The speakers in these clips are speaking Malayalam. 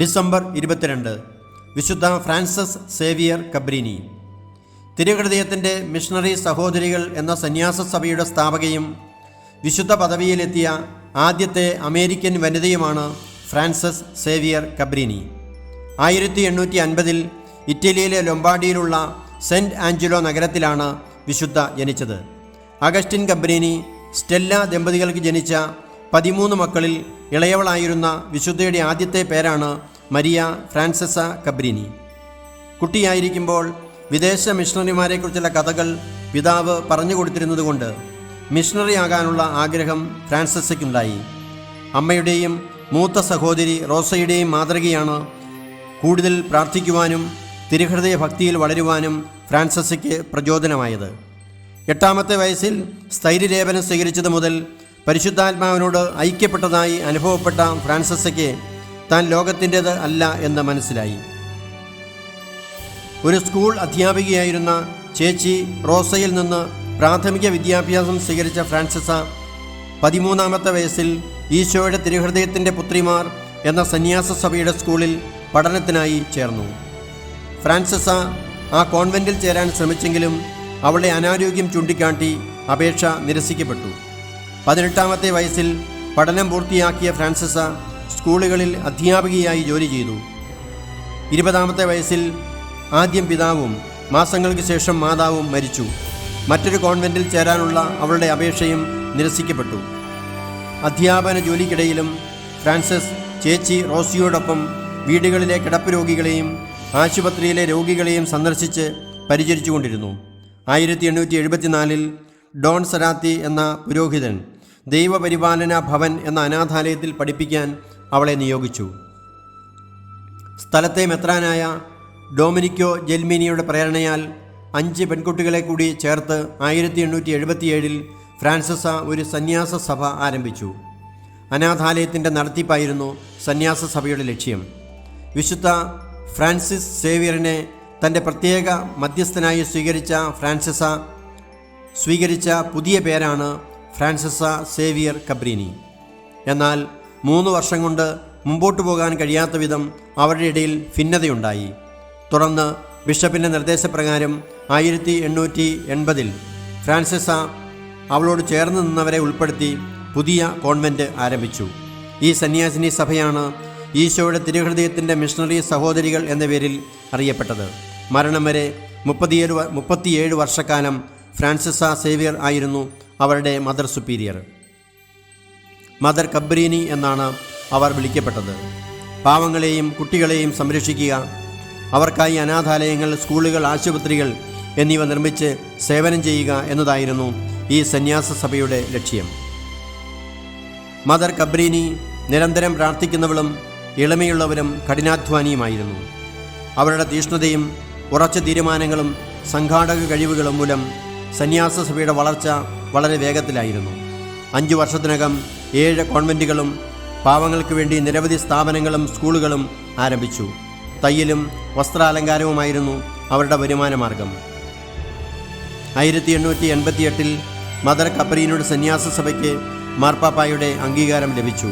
ഡിസംബർ ഇരുപത്തിരണ്ട്. വിശുദ്ധ ഫ്രാൻസിസ് സേവിയർ കബ്രീനി. തിരുഹൃദയത്തിന്റെ മിഷണറി സഹോദരികൾ എന്ന സന്യാസ സഭയുടെ സ്ഥാപകയും വിശുദ്ധ പദവിയിലെത്തിയ ആദ്യത്തെ അമേരിക്കൻ വനിതയുമാണ് ഫ്രാൻസിസ് സേവിയർ കബ്രീനി. ആയിരത്തി എണ്ണൂറ്റി അൻപതിൽ ഇറ്റലിയിലെ ലൊമ്പാഡിയിലുള്ള സെന്റ് ആഞ്ചലോ നഗരത്തിലാണ് വിശുദ്ധ ജനിച്ചത്. അഗസ്റ്റിൻ കബ്രീനി സ്റ്റെല്ല ദമ്പതികൾക്ക് ജനിച്ച പതിമൂന്ന് മക്കളിൽ ഇളയവളായിരുന്ന വിശുദ്ധയുടെ ആദ്യത്തെ പേരാണ് മരിയ ഫ്രാൻസസ കബ്രിനി. കുട്ടിയായിരിക്കുമ്പോൾ വിദേശ മിഷണറിമാരെക്കുറിച്ചുള്ള കഥകൾ പിതാവ് പറഞ്ഞു കൊടുത്തിരുന്നതുകൊണ്ട് മിഷണറി ആകാനുള്ള ആഗ്രഹം ഫ്രാൻസസയ്ക്കുണ്ടായി. അമ്മയുടെയും മൂത്ത സഹോദരി റോസയുടെയും മാതൃകയാണ് കൂടുതൽ പ്രാർത്ഥിക്കുവാനും തിരുഹൃദയ ഭക്തിയിൽ വളരുവാനും ഫ്രാൻസസയ്ക്ക് പ്രചോദനമായത്. എട്ടാമത്തെ വയസ്സിൽ സ്ഥൈര്യലേപനം സ്വീകരിച്ചത് മുതൽ പരിശുദ്ധാത്മാവിനോട് ഐക്യപ്പെട്ടതായി അനുഭവപ്പെട്ട ഫ്രാൻസിസയ്ക്ക് താൻ ലോകത്തിന്റേത് അല്ല എന്ന് മനസ്സിലായി. ഒരു സ്കൂൾ അധ്യാപികയായിരുന്ന ചേച്ചി റോസയിൽ നിന്ന് പ്രാഥമിക വിദ്യാഭ്യാസം സ്വീകരിച്ച ഫ്രാൻസിസ പതിമൂന്നാമത്തെ വയസ്സിൽ ഈശോയുടെ തിരുഹൃദയത്തിന്റെ പുത്രിമാർ എന്ന സന്യാസ സഭയുടെ സ്കൂളിൽ പഠനത്തിനായി ചേർന്നു. ഫ്രാൻസിസ ആ കോൺവെന്റിൽ ചേരാൻ ശ്രമിച്ചെങ്കിലും അവളെ അനാരോഗ്യം ചൂണ്ടിക്കാട്ടി അപേക്ഷ നിരസിക്കപ്പെട്ടു. പതിനെട്ടാമത്തെ വയസ്സിൽ പഠനം പൂർത്തിയാക്കിയ ഫ്രാൻസിസ സ്കൂളുകളിൽ അധ്യാപികയായി ജോലി ചെയ്തു. ഇരുപതാമത്തെ വയസ്സിൽ ആദ്യം പിതാവും മാസങ്ങൾക്ക് ശേഷം മാതാവും മരിച്ചു. മറ്റൊരു കോൺവെന്റിൽ ചേരാനുള്ള അവളുടെ അപേക്ഷയും നിരസിക്കപ്പെട്ടു. അധ്യാപന ജോലിക്കിടയിലും ഫ്രാൻസിസ് ചേച്ചി റോസിയോടൊപ്പം വീടുകളിലെ കിടപ്പ് രോഗികളെയും ആശുപത്രിയിലെ രോഗികളെയും സന്ദർശിച്ച് പരിചരിച്ചുകൊണ്ടിരുന്നു. ആയിരത്തി എണ്ണൂറ്റി എഴുപത്തിനാലിൽ ഡോൺ സരാത്തി എന്ന പുരോഹിതൻ ദൈവപരിപാലന ഭവൻ എന്ന അനാഥാലയത്തിൽ പഠിപ്പിക്കാൻ അവളെ നിയോഗിച്ചു. സ്ഥലത്തെ മെത്രാനായ ഡൊമിനിക്കോ ജെൽമിനിയുടെ പ്രേരണയാൽ അഞ്ച് പെൺകുട്ടികളെ കൂടി ചേർത്ത് ആയിരത്തി എണ്ണൂറ്റി എഴുപത്തിയേഴിൽ ഫ്രാൻസിസ ഒരു സന്യാസ സഭ ആരംഭിച്ചു. അനാഥാലയത്തിന്റെ നടത്തിപ്പായിരുന്നു സന്യാസ സഭയുടെ ലക്ഷ്യം. വിശുദ്ധ ഫ്രാൻസിസ് സേവിയറിനെ തന്റെ പ്രത്യേക മധ്യസ്ഥനായി സ്വീകരിച്ച ഫ്രാൻസിസ സ്വീകരിച്ച പുതിയ പേരാണ് ഫ്രാൻസിസ സേവിയർ കബ്രീനി. എന്നാൽ മൂന്ന് വർഷം കൊണ്ട് മുമ്പോട്ട് പോകാൻ കഴിയാത്ത വിധം അവരുടെ ഇടയിൽ ഭിന്നതയുണ്ടായി. തുടർന്ന് ബിഷപ്പിന്റെ നിർദ്ദേശപ്രകാരം ആയിരത്തി എണ്ണൂറ്റി എൺപതിൽ ഫ്രാൻസിസ അവളോട് ചേർന്ന് നിന്നവരെ ഉൾപ്പെടുത്തി പുതിയ കോൺവെന്റ് ആരംഭിച്ചു. ഈ സന്യാസിനി സഭയാണ് ഈശോയുടെ തിരുഹൃദയത്തിന്റെ മിഷണറി സഹോദരികൾ എന്ന പേരിൽ അറിയപ്പെട്ടത്. മരണം വരെ മുപ്പത്തിയേഴ് മുപ്പത്തിയേഴ് വർഷക്കാലം ഫ്രാൻസിസ സേവിയർ ആയിരുന്നു അവരുടെ മദർ സുപ്പീരിയർ. മദർ കബ്രീനി എന്നാണ് അവർ വിളിക്കപ്പെട്ടത്. പാവങ്ങളെയും കുട്ടികളെയും സംരക്ഷിക്കുക അവർക്കായി അനാഥാലയങ്ങൾ സ്കൂളുകൾ ആശുപത്രികൾ എന്നിവ നിർമ്മിച്ച് സേവനം ചെയ്യുക എന്നതായിരുന്നു ഈ സന്യാസ സഭയുടെ ലക്ഷ്യം. മദർ കബ്രീനി നിരന്തരം പ്രാർത്ഥിക്കുന്നവളും ഇളമയുള്ളവരും കഠിനാധ്വാനിയുമായിരുന്നു. അവരുടെ തീഷ്ണതയും ഉറച്ച തീരുമാനങ്ങളും സംഘാടക കഴിവുകളും മൂലം സന്യാസ സഭയുടെ വളർച്ച വളരെ വേഗത്തിലായിരുന്നു. അഞ്ചു വർഷത്തിനകം ഏഴ് കോൺവെന്റുകളും പാവങ്ങൾക്ക് വേണ്ടി നിരവധി സ്ഥാപനങ്ങളും സ്കൂളുകളും ആരംഭിച്ചു. തയ്യലും വസ്ത്രാലങ്കാരവുമായിരുന്നു അവരുടെ വരുമാന മാർഗം ആയിരത്തി എണ്ണൂറ്റി മദർ കപ്രീനോട് സന്യാസ സഭയ്ക്ക് മാർപ്പാപ്പായുടെ അംഗീകാരം ലഭിച്ചു.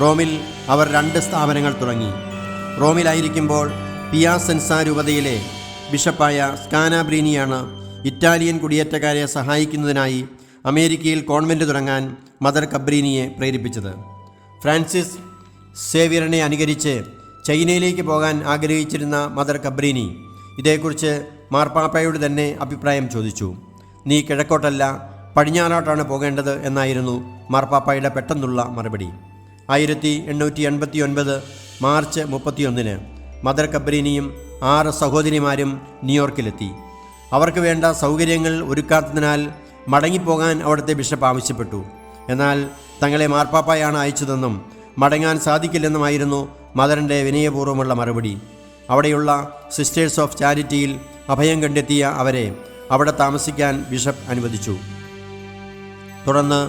റോമിൽ അവർ രണ്ട് സ്ഥാപനങ്ങൾ തുടങ്ങി. റോമിലായിരിക്കുമ്പോൾ പിയാസെൻസ രൂപതയിലെ ബിഷപ്പായ സ്കാനാബ്രീനിയാണ് ഇറ്റാലിയൻ കുടിയേറ്റക്കാരെ സഹായിക്കുന്നതിനായി അമേരിക്കയിൽ കോൺവെന്റ് തുടങ്ങാൻ മദർ കബ്രീനിയെ പ്രേരിപ്പിച്ചത്. ഫ്രാൻസിസ് സേവിയറിനെ അനുകരിച്ച് ചൈനയിലേക്ക് പോകാൻ ആഗ്രഹിച്ചിരുന്ന മദർ കബ്രീനി ഇതേക്കുറിച്ച് മാർപ്പാപ്പയോട് തന്നെ അഭിപ്രായം ചോദിച്ചു. നീ കിഴക്കോട്ടല്ല പടിഞ്ഞാറോട്ടാണ് പോകേണ്ടത് എന്നായിരുന്നു മാർപ്പാപ്പയുടെ പെട്ടെന്നുള്ള മറുപടി. ആയിരത്തി എണ്ണൂറ്റി എൺപത്തി ഒൻപത് മാർച്ച് മുപ്പത്തിയൊന്നിന് മദർ കബ്രീനിയും ആറ് സഹോദരിമാരും ന്യൂയോർക്കിലെത്തി. അവർക്ക് വേണ്ട സൗകര്യങ്ങൾ ഒരുക്കാത്തതിനാൽ മടങ്ങിപ്പോകാൻ അവിടുത്തെ ബിഷപ്പ് ആവശ്യപ്പെട്ടു. എന്നാൽ തങ്ങളെ മാർപ്പാപ്പായാണ് അയച്ചതെന്നും മടങ്ങാൻ സാധിക്കില്ലെന്നുമായിരുന്നു മദറിന്റെ വിനയപൂർവമുള്ള മറുപടി. അവിടെയുള്ള സിസ്റ്റേഴ്സ് ഓഫ് ചാരിറ്റിയിൽ അഭയം കണ്ടെത്തിയ അവരെ അവിടെ താമസിക്കാൻ ബിഷപ്പ് അനുവദിച്ചു. തുടർന്ന്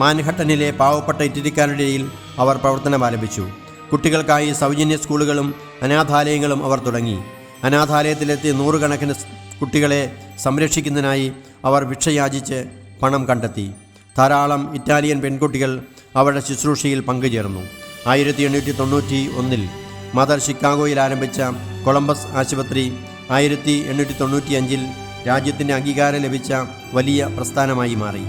മാൻഹട്ടനിലെ പാവപ്പെട്ട ഇറ്റലിക്കാരുടെയിൽ അവർ പ്രവർത്തനം ആരംഭിച്ചു. കുട്ടികൾക്കായി സൗജന്യ സ്കൂളുകളും അനാഥാലയങ്ങളും അവർ തുടങ്ങി. അനാഥാലയത്തിലെത്തി നൂറുകണക്കിന് കുട്ടികളെ സംരക്ഷിക്കുന്നതിനായി അവർ ഭിക്ഷയാചിച്ച് പണം കണ്ടെത്തി. ധാരാളം ഇറ്റാലിയൻ പെൺകുട്ടികൾ അവരുടെ ശുശ്രൂഷയിൽ പങ്കുചേർന്നു. ആയിരത്തി എണ്ണൂറ്റി തൊണ്ണൂറ്റി ഒന്നിൽ മദർ ഷിക്കാഗോയിൽ ആരംഭിച്ച കൊളംബസ് ആശുപത്രി ആയിരത്തി എണ്ണൂറ്റി തൊണ്ണൂറ്റി അഞ്ചിൽ രാജ്യത്തിന്റെ അംഗീകാരം ലഭിച്ച വലിയ പ്രസ്ഥാനമായി മാറി.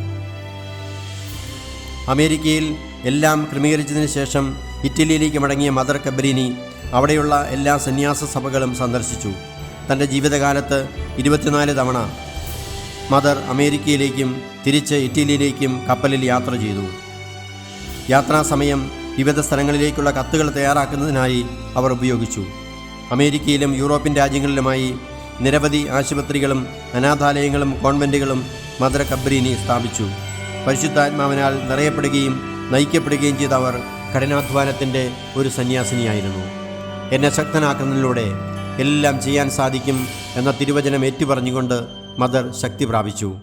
അമേരിക്കയിൽ എല്ലാം ക്രമീകരിച്ചതിന് ശേഷം ഇറ്റലിയിലേക്ക് മടങ്ങിയ മദർ കബ്രീനി അവിടെയുള്ള എല്ലാ സന്യാസ സഭകളും സന്ദർശിച്ചു. തന്റെ ജീവിതകാലത്ത് ഇരുപത്തിനാല് തവണ മദർ അമേരിക്കയിലേക്കും തിരിച്ച് ഇറ്റലിയിലേക്കും കപ്പലിൽ യാത്ര ചെയ്തു. യാത്രാസമയം വിവിധ സ്ഥലങ്ങളിലേക്കുള്ള കത്തുകൾ തയ്യാറാക്കുന്നതിനായി അവർ ഉപയോഗിച്ചു. അമേരിക്കയിലും യൂറോപ്യൻ രാജ്യങ്ങളിലുമായി നിരവധി ആശുപത്രികളും അനാഥാലയങ്ങളും കോൺവെന്റുകളും മദർ കബ്രീനി സ്ഥാപിച്ചു. പരിശുദ്ധാത്മാവിനാൽ നിറയപ്പെടുകയും നയിക്കപ്പെടുകയും ചെയ്ത അവർ കഠിനാധ്വാനത്തിന്റെ ഒരു സന്യാസിനിയായിരുന്നു. എന്നെ ശക്തനാക്കുന്നതിലൂടെ എല്ലാം ചെയ്യാൻ സാധിക്കും എന്ന തിരുവചനം ഏറ്റുപറഞ്ഞുകൊണ്ട് മദർ ശക്തി പ്രാപിച്ചു.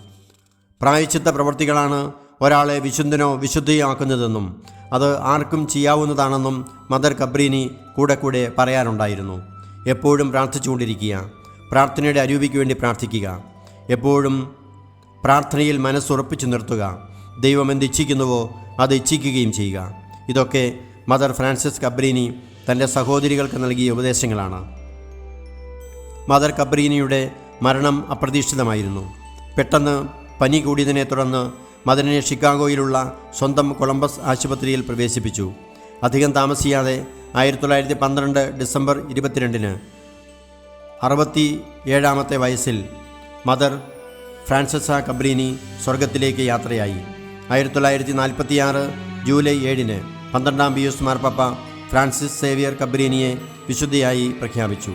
പ്രായച്ചിത്ത പ്രവൃത്തികളാണ് ഒരാളെ വിശുദ്ധനോ വിശുദ്ധിയാക്കുന്നതെന്നും അത് ആർക്കും ചെയ്യാവുന്നതാണെന്നും മദർ കബ്രീനി കൂടെ കൂടെ പറയാറുണ്ടായിരുന്നു. എപ്പോഴും പ്രാർത്ഥിച്ചുകൊണ്ടിരിക്കുക. പ്രാർത്ഥനയുടെ അരൂപിക്ക് വേണ്ടി പ്രാർത്ഥിക്കുക. എപ്പോഴും പ്രാർത്ഥനയിൽ മനസ്സുറപ്പിച്ചു നിർത്തുക. ദൈവം എന്ത് ഇച്ഛിക്കുന്നുവോ അത് ഇച്ഛിക്കുകയും ചെയ്യുക. ഇതൊക്കെ മദർ ഫ്രാൻസിസ് കബ്രീനി തന്റെ സഹോദരികൾക്ക് നൽകിയ ഉപദേശങ്ങളാണ്. മദർ കബ്രീനിയുടെ മരണം അപ്രതീക്ഷിതമായിരുന്നു. പെട്ടെന്ന് പനി കൂടിയതിനെ തുടർന്ന് മദനെ ഷിക്കാഗോയിലുള്ള സ്വന്തം കൊളംബസ് ആശുപത്രിയിൽ പ്രവേശിപ്പിച്ചു. അധികം താമസിയാതെ ആയിരത്തി തൊള്ളായിരത്തി പന്ത്രണ്ട് ഡിസംബർ ഇരുപത്തിരണ്ടിന് അറുപത്തി ഏഴാമത്തെ വയസ്സിൽ മദർ ഫ്രാൻസസ കബ്രീനി സ്വർഗത്തിലേക്ക് യാത്രയായി. ആയിരത്തി തൊള്ളായിരത്തി നാൽപ്പത്തിയാറ് ജൂലൈ ഏഴിന് പന്ത്രണ്ടാം പിയൂസ് മാർപ്പാപ്പ ഫ്രാൻസിസ് സേവിയർ കബ്രീനിയെ വിശുദ്ധയായി പ്രഖ്യാപിച്ചു.